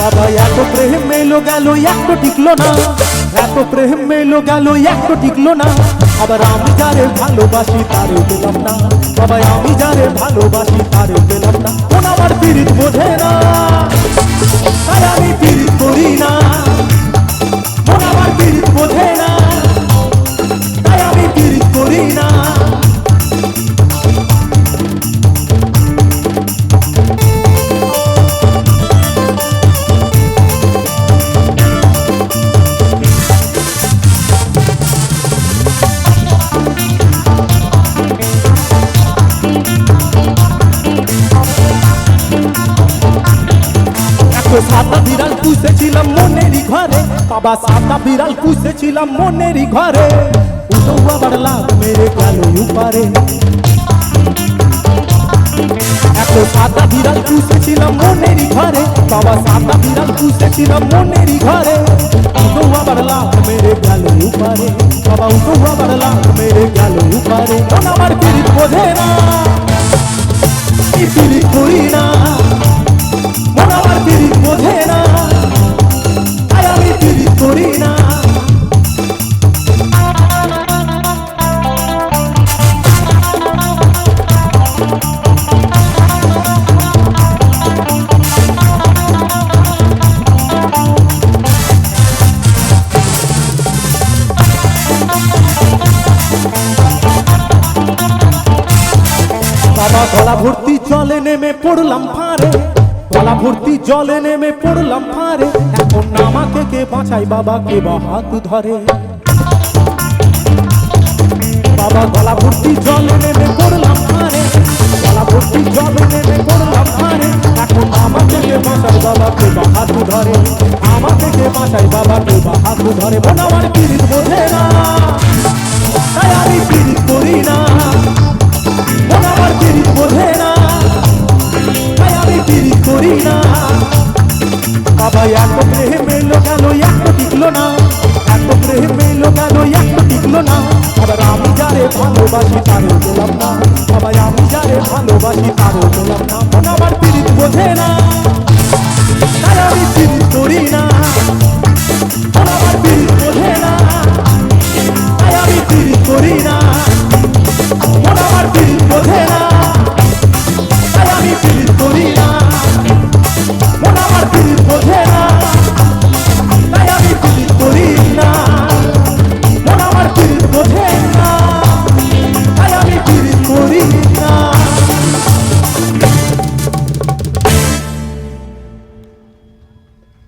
বাবা, এত প্রেম মেলো গেল একটু টিকলো না। এত প্রেম মেলো গেল একটু টিকলো না। আবার আমি যারে ভালোবাসি তারে পেলাম না। বাবা, আমি যারে ভালোবাসি তারে পেলাম না। সাদা বিড়াল পুষেছিলাম মনেরই ঘরে। বাবা সাদা বিড়াল পুষেছিলাম মনেরই ঘরে। উঠো আবার লাভ মেরে গেল উপারে। এত সাদা বিড়াল পুষেছিলাম মনেরই ঘরে। বাবা সাদা বিড়াল পুষেছিলাম মনেরই ঘরে। উঠো আবার লাভ মেরে গেল উপারে। বাবা, উঠো আবার লাভ মেরে গেল উপারে। আমার পিড়িত বোঝে না, পিড়িত করি না। গলা ভর্তি জলে নেমে পড়লাম ফারে গলা ভর্তি জলে নেমে পড়লাম ফারে এখন আমাকে কে বাঁচাই বাবা কে বা হাত ধরে? বাবা, গলা ভর্তি জলে নেমে পড়লাম ফারে গলা ভর্তি জলে নেমে পড়লাম ফারে এখন আমাকে কে বাঁচাই বাবা কে বা হাত ধরে? আমাকে কে বাঁচাই বাবা কে বা হাত ধরে? মন আমার পিড়িত বোঝে না। বাবা, এত প্রেমে লোকালো, এত টিকলো না। এত প্রেমে লোকালো, এত টিকলো না। আবার আমি যারে ভালোবাসি তারও বললাম না। বাবা, আমি যারে ভালোবাসি তারও বললাম না। মন আমার পীড়িত বোঝে না।